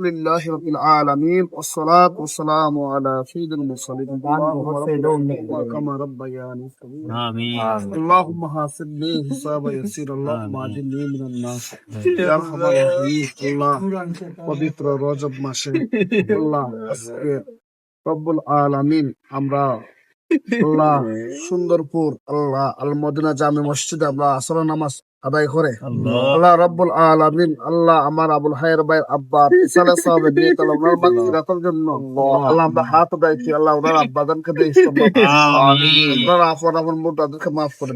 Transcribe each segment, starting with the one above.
لله رب العالمين والصلاة والسلام على سيد المرسلين اللهم رب كما ربياني صغيرا آمين اللهم حاسبني حسابا يسير اللهم اجرني من الناس يا ارحم الراحمين الله পবিত্র রজব মাসে আল্লাহ আজকে রব্বুল আলামিন আমরা আল্লাহ সুন্দরপুর আল্লাহ আল মদিনা জামে মসজিদে আমরা আসর নামাজ আদায় করে। আল্লাহ। রব্বুল আলামিন আল্লাহ আমার আবুল হায়ের ভাই আব্বা পিসালে সাহেব তাহলে ওনার মাগফিরাতের জন্য। আল্লাহ। আমরা হাত উঠাইছি আল্লাহ ওনার আব্বাদানকে দেই ওনার মাফ করে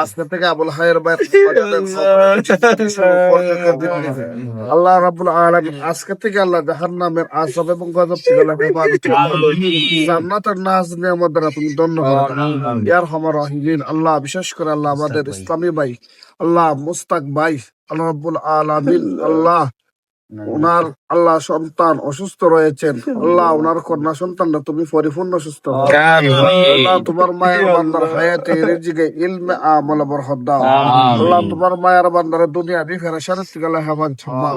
আজকে থেকে আবুল হায়ের ভাই আল্লাহ। রাব্বুল আলামিন আজকে থেকে আল্লাহ এবং গজব জান্নাতের নাজ নিয়ামত দ্বারা তুমি ধন্য করো। ইয়া আল্লাহ বিশেষ করে আল্লাহ আমাদের ইসলামী ভাই আল্লাহ মুস্তাক ভাই আল্লাহ রাব্বুল আলামিন আল্লাহ। ওনার আল্লাহ সন্তান অসুস্থ রয়েছেন। আল্লাহ ওনার কন্যা সন্তানরা তুমি পরিপূর্ণ সুস্থ। আল্লাহ তোমার মায়ের বান্দার হায়াতে রিজিকে ইলমে আমল বরকত দাও। আল্লাহ তোমার মায়ের বান্দার দুনিয়া দি ফেরেশানি থেকে আল্লাহ হেফাজত ফরমাও।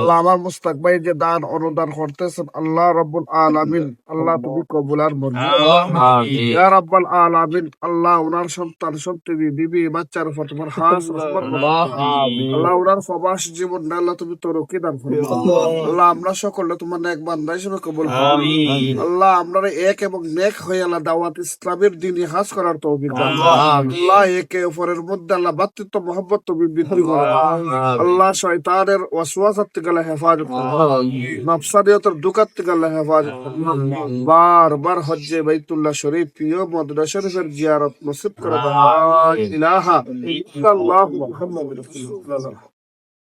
আল্লাহ আমার মুস্তাক ভাই যে দান অনুদান করতেছেন আল্লাহ রাব্বুল আলামিন আল্লাহ তুমি কবুল আর মঞ্জুর ইয়া রাব্বুল আলামিন আল্লাহ ওনার সন্তান সন্ততি বিবি বাচ্চার উপর তোমার খাস। আল্লাহ ওনার প্রবাস জীবন আল্লাহ তুমি তরকি দান আল্লাহ। আমরা সকলে তোমার নেক বান্দা হিসেবে কবুল আল্লাহ আমরা এক এবং নেক হয়ে আল্লাহ দাওয়াত ইসলামের দিন হাজ করার তৌফিক দান আল্লাহ একে অপরের মধ্যে আল্লাহ ভাতৃত্ব মহব্বত তুমি বৃদ্ধি করো। আল্লাহ শয়তানের ওয়াসওয়াসার থেকে আল্লাহ হেফাজত করো। নফসানিয়তের দুকাত থেকে আল্লাহ হেফাজত বারবার হজ্জে বাইতুল্লাহ শরীফ প্রিয় মদনা শরীফের জিয়ারত নসিব করে। দাও ইলাহা ইল্লাল্লাহু মুহাম্মাদুর রাসূলুল্লাহ।